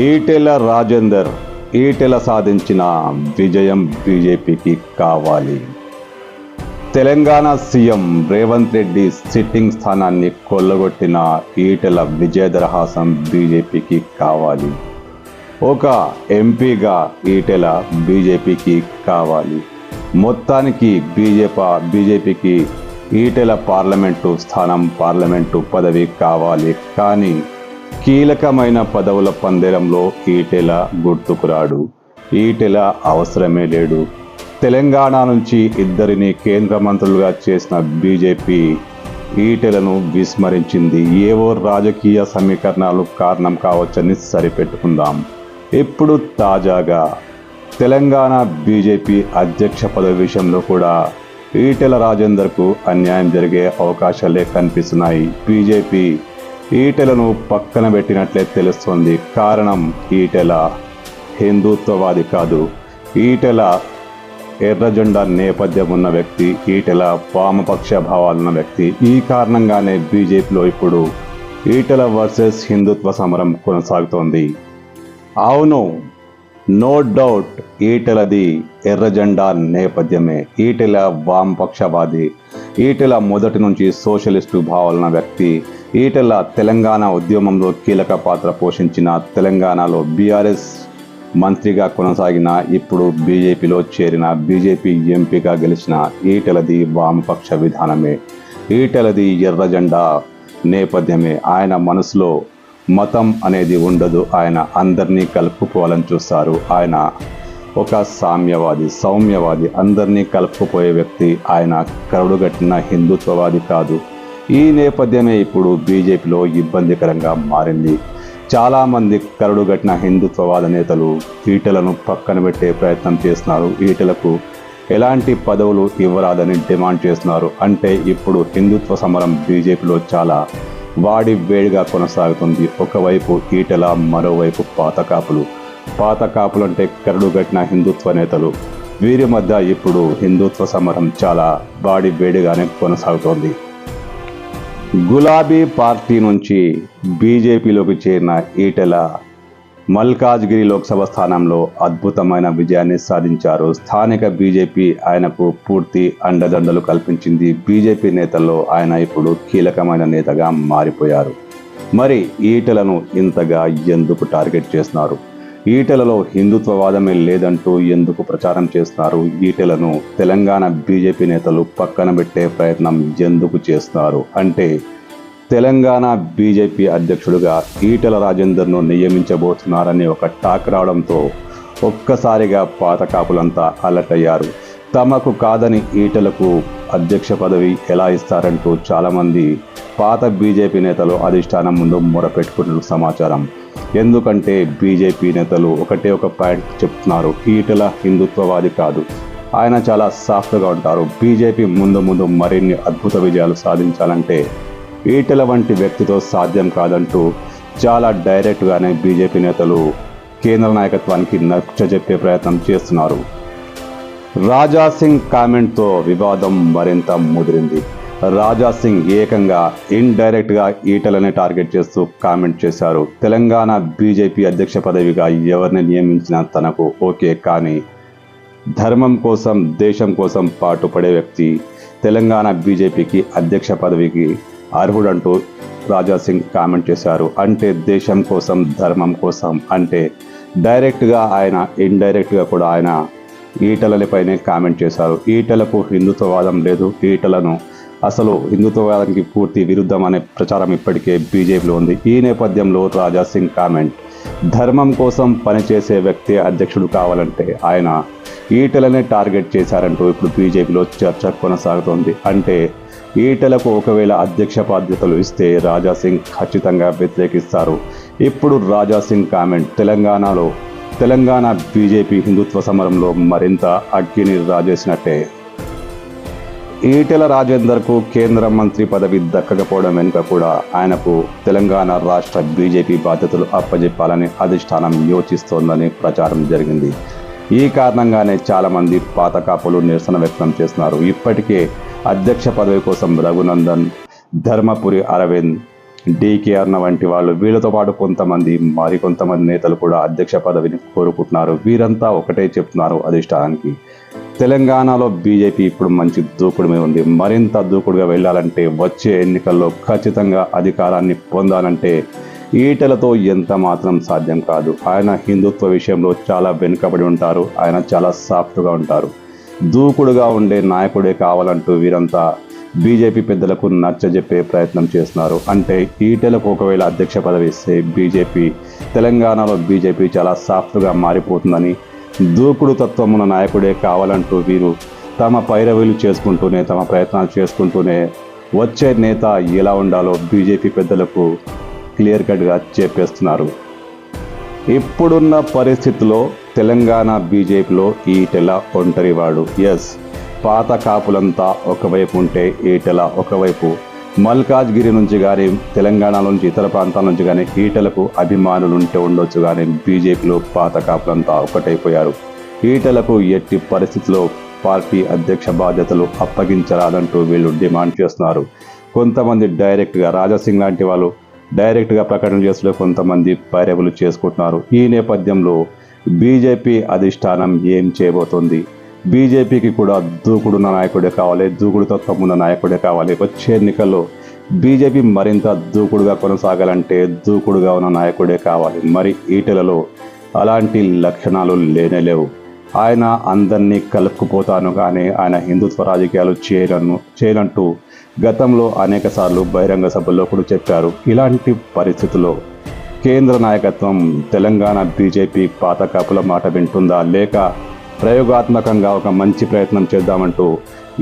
ఈటెల రాజేందర్ ఈటెల సాధించిన విజయం బీజేపీకి కావాలి. తెలంగాణ సీఎం రేవంత్ రెడ్డి సిట్టింగ్ స్థానాన్ని కొల్లగొట్టిన ఈటెల విజయదరహాసం బీజేపీకి కావాలి. ఒక ఎంపీగా ఈటెల బీజేపీకి కావాలి. మొత్తానికి బీజేపీ బీజేపీకి ఈటెల పార్లమెంటు స్థానం పార్లమెంటు పదవి కావాలి. కానీ కీలకమైన పదవుల పందేరంలో ఈటెల గుర్తుకురాడు. ఈటెల అవసరమే లేడు. తెలంగాణ నుంచి ఇద్దరిని కేంద్ర మంత్రులుగా చేసిన బీజేపీ ఈటెలను విస్మరించింది. ఏవో రాజకీయ సమీకరణాలు కారణం కావచ్చని సరిపెట్టుకుందాం. ఇప్పుడు తాజాగా తెలంగాణ బీజేపీ అధ్యక్ష పదవి విషయంలో కూడా ఈటెల రాజేందర్కు అన్యాయం జరిగే అవకాశాలే కనిపిస్తున్నాయి. బీజేపీ ఈటెలను పక్కన పెట్టినట్లే తెలుస్తోంది. కారణం ఈటెల. హిందుత్వవాది కాదు. ఈటెల ఎర్రజెండా నేపథ్యం ఉన్న వ్యక్తి ఈటెల వామపక్ష భావాలున్న వ్యక్తి. ఈ కారణంగానే బీజేపీలో ఇప్పుడు ఈటెల వర్సెస్ హిందుత్వ సమరం కొనసాగుతోంది. అవును నో డౌట్ ఈటెలది ఎర్రజెండా నేపథ్యమే. ఈటెల వామపక్షవాది ఈటెల మొదటి నుంచి సోషలిస్టు భావాలున్న వ్యక్తి ఈటెల తెలంగాణ ఉద్యమంలో కీలక పాత్ర పోషించిన తెలంగాణలో బీఆర్ఎస్ మంత్రిగా కొనసాగిన ఇప్పుడు బీజేపీలో చేరిన బీజేపీ ఎంపీగా గెలిచిన ఈటెలది వామపక్ష విధానమే. ఈటెలది ఎర్ర జెండా నేపథ్యమే. ఆయన మనసులో మతం అనేది ఉండదు. ఆయన అందరినీ కలుపుకోవాలని చూస్తారు. ఆయన ఒక సామ్యవాది సౌమ్యవాది అందరినీ కలుపుకుపోయే వ్యక్తి. ఆయన కరుడుగట్టిన హిందుత్వవాది కాదు. ఈ నేపథ్యమే ఇప్పుడు బీజేపీలో ఇబ్బందికరంగా మారింది. చాలామంది కరుడుగట్టిన హిందుత్వవాద నేతలు ఈటలను పక్కన పెట్టే ప్రయత్నం చేస్తున్నారు. ఈటలకు ఎలాంటి పదవులు ఇవ్వరాదని డిమాండ్ చేస్తున్నారు. అంటే ఇప్పుడు హిందుత్వ సమరం బీజేపీలో చాలా వాడి వేడిగా కొనసాగుతుంది. ఒకవైపు ఈటల మరోవైపు పాతకాపులు. పాతకాపులు అంటే కరుడుగట్టిన హిందుత్వ నేతలు. వీరి మధ్య ఇప్పుడు హిందుత్వ సమరం చాలా వాడి వేడిగానే కొనసాగుతోంది. గులాబీ పార్టీ నుంచి బీజేపీలోకి చేరిన ఈటెల మల్కాజ్గిరి లోక్సభ స్థానంలో అద్భుతమైన విజయాన్ని సాధించారు. స్థానిక బీజేపీ ఆయనకు పూర్తి అండదండలు కల్పించింది. బీజేపీ నేతల్లో ఆయన ఇప్పుడు కీలకమైన నేతగా మారిపోయారు. మరి ఈటెలను ఇంతగా ఎందుకు టార్గెట్ చేస్తున్నారు? ఈటెలలో హిందుత్వవాదమే లేదంటూ ఎందుకు ప్రచారం చేస్తారు? ఈటెలను తెలంగాణ బీజేపీ నేతలు పక్కన పెట్టే ప్రయత్నం ఎందుకు చేస్తారు? అంటే తెలంగాణ బీజేపీ అధ్యక్షుడిగా ఈటెల రాజేందర్ను నియమించబోతున్నారని ఒక టాక్ రావడంతో ఒక్కసారిగా పాత కాపులంతా అలర్ట్ అయ్యారు తమకు కాదని ఈటెలకు అధ్యక్ష పదవి ఎలా ఇస్తారంటూ చాలామంది పాత బీజేపీ నేతలు అధిష్టానం ముందు మొరపెట్టుకున్న సమాచారం. ఎందుకంటే బీజేపీ నేతలు ఒకటే ఒక పాయింట్ చెప్తున్నారు ఈటెల హిందుత్వవాది కాదు. ఆయన చాలా సాఫ్ట్గా ఉంటారు. బీజేపీ ముందు ముందు మరిన్ని అద్భుత విజయాలు సాధించాలంటే ఈటెల వంటి వ్యక్తితో సాధ్యం కాదంటూ చాలా డైరెక్ట్గానే బీజేపీ నేతలు కేంద్ర నాయకత్వానికి నచ్చజెప్పే ప్రయత్నం చేస్తున్నారు. రాజా సింగ్ కామెంట్తో వివాదం మరింత ముదిరింది. రాజా సింగ్ ఏకంగా ఇండైరెక్ట్గా ఈటలని టార్గెట్ చేస్తూ కామెంట్ చేశారు. తెలంగాణ బీజేపీ అధ్యక్ష పదవిగా ఎవరిని నియమించినా తనకు ఓకే కానీ ధర్మం కోసం దేశం కోసం పాటుపడే వ్యక్తి తెలంగాణ బీజేపీకి అధ్యక్ష పదవికి అర్హుడంటూ రాజా సింగ్ కామెంట్ చేశారు. అంటే దేశం కోసం ధర్మం కోసం అంటే డైరెక్ట్గా ఆయన ఇండైరెక్ట్గా కూడా ఆయన ఈటలపైనే కామెంట్ చేశారు. ఈటలకు హిందుత్వవాదం లేదు. ఈటలను అసలు హిందుత్వవాదానికి పూర్తి విరుద్ధం అనే ప్రచారం ఇప్పటికే బీజేపీలో ఉంది. ఈ నేపథ్యంలో రాజా సింగ్ కామెంట్ ధర్మం కోసం పనిచేసే వ్యక్తి అధ్యక్షుడు కావాలంటే ఆయన ఈటలనే టార్గెట్ చేశారంటూ ఇప్పుడు బీజేపీలో చర్చ కొనసాగుతోంది. అంటే ఈటెలకు ఒకవేళ అధ్యక్ష బాధ్యతలు ఇస్తే రాజాసింగ్ ఖచ్చితంగా వ్యతిరేకిస్తారు. ఇప్పుడు రాజాసింగ్ కామెంట్ తెలంగాణలో తెలంగాణ బీజేపీ హిందుత్వ సమరంలో మరింత అగ్గిని రాజేసినట్టే ఈటెల రాజేందర్కు కేంద్ర మంత్రి పదవి దక్కకపోవడం వెనుక కూడా ఆయనకు తెలంగాణ రాష్ట్ర బీజేపీ బాధ్యతలు అప్పజెప్పాలని అధిష్టానం యోచిస్తోందని ప్రచారం జరిగింది. ఈ కారణంగానే చాలామంది పాత కాపులు నిరసన వ్యక్తం చేస్తున్నారు. ఇప్పటికే అధ్యక్ష పదవి కోసం రఘునందన్ ధర్మపురి అరవింద్ డీకే వంటి వాళ్ళు వీళ్ళతో పాటు కొంతమంది మరికొంతమంది నేతలు కూడా అధ్యక్ష పదవిని కోరుకుంటున్నారు. వీరంతా ఒకటే చెప్తున్నారు అధిష్టానానికి. తెలంగాణలో బీజేపీ ఇప్పుడు మంచి దూకుడు మీద ఉంది. మరింత దూకుడుగా వెళ్ళాలంటే వచ్చే ఎన్నికల్లో ఖచ్చితంగా అధికారాన్ని పొందాలంటే ఈటలతో ఎంత మాత్రం సాధ్యం కాదు. ఆయన హిందుత్వ విషయంలో చాలా వెనుకబడి ఉంటారు. ఆయన చాలా సాఫ్ట్గా ఉంటారు. దూకుడుగా ఉండే నాయకుడే కావాలంటూ వీరంతా బీజేపీ పెద్దలకు నచ్చజెప్పే ప్రయత్నం చేస్తున్నారు. అంటే ఈటెలకు ఒకవేళ అధ్యక్ష పదవి ఇస్తే బీజేపీ తెలంగాణలో బీజేపీ చాలా సాఫ్ట్గా మారిపోతుందని దూకుడు తత్వమున్న నాయకుడే కావాలంటూ వీరు తమ పైరవీలు చేసుకుంటూనే తమ ప్రయత్నాలు చేసుకుంటూనే వచ్చే నేత ఎలా ఉండాలో బీజేపీ పెద్దలకు క్లియర్ కట్గా చెప్పేస్తున్నారు. ఇప్పుడున్న పరిస్థితిలో తెలంగాణ బీజేపీలో ఈటెల ఒంటరివాడు. ఎస్. పాత కాపులంతా ఒకవైపు ఉంటే ఈటెల ఒకవైపు. మల్కాజ్గిరి నుంచి కానీ తెలంగాణ నుంచి ఇతర ప్రాంతాల నుంచి కానీ ఈటలకు అభిమానులు ఉంటే ఉండొచ్చు కానీ బీజేపీలో పాత కాపులంతా ఒకటైపోయారు. ఈటలకు ఎట్టి పరిస్థితిలో పార్టీ అధ్యక్ష బాధ్యతలు అప్పగించరాదంటూ వీళ్ళు డిమాండ్ చేస్తున్నారు. కొంతమంది డైరెక్ట్గా రాజాసింగ్ లాంటి వాళ్ళు డైరెక్ట్గా ప్రకటన చేస్తూ కొంతమంది పైరవులు చేసుకుంటున్నారు. ఈ నేపథ్యంలో బీజేపీ అధిష్టానం ఏం చేయబోతోంది? బీజేపీకి కూడా దూకుడున్న నాయకుడే కావాలి దూకుడు తత్వం ఉన్న నాయకుడే కావాలి. వచ్చే ఎన్నికల్లో బీజేపీ మరింత దూకుడుగా కొనసాగాలంటే దూకుడుగా ఉన్న నాయకుడే కావాలి. మరి ఈటలలో అలాంటి లక్షణాలు లేనే లేవు. ఆయన అందరినీ కలుపుకుపోతాను కానీ ఆయన హిందుత్వ రాజకీయాలు చేయను చేయనంటూ గతంలో అనేక సార్లు బహిరంగ సభల్లో కూడా చెప్పారు. ఇలాంటి పరిస్థితుల్లో కేంద్ర నాయకత్వం తెలంగాణ బీజేపీ పాత కాపుల మాట వింటుందా లేక ప్రయోగాత్మకంగా ఒక మంచి ప్రయత్నం చేద్దామంటూ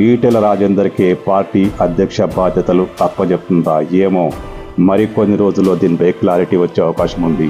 ఈటెల రాజేందర్కి పార్టీ అధ్యక్ష బాధ్యతలు అప్పజెప్తుందా ఏమో మరికొన్ని రోజుల్లో దీనిపై క్లారిటీ వచ్చే అవకాశం ఉంది.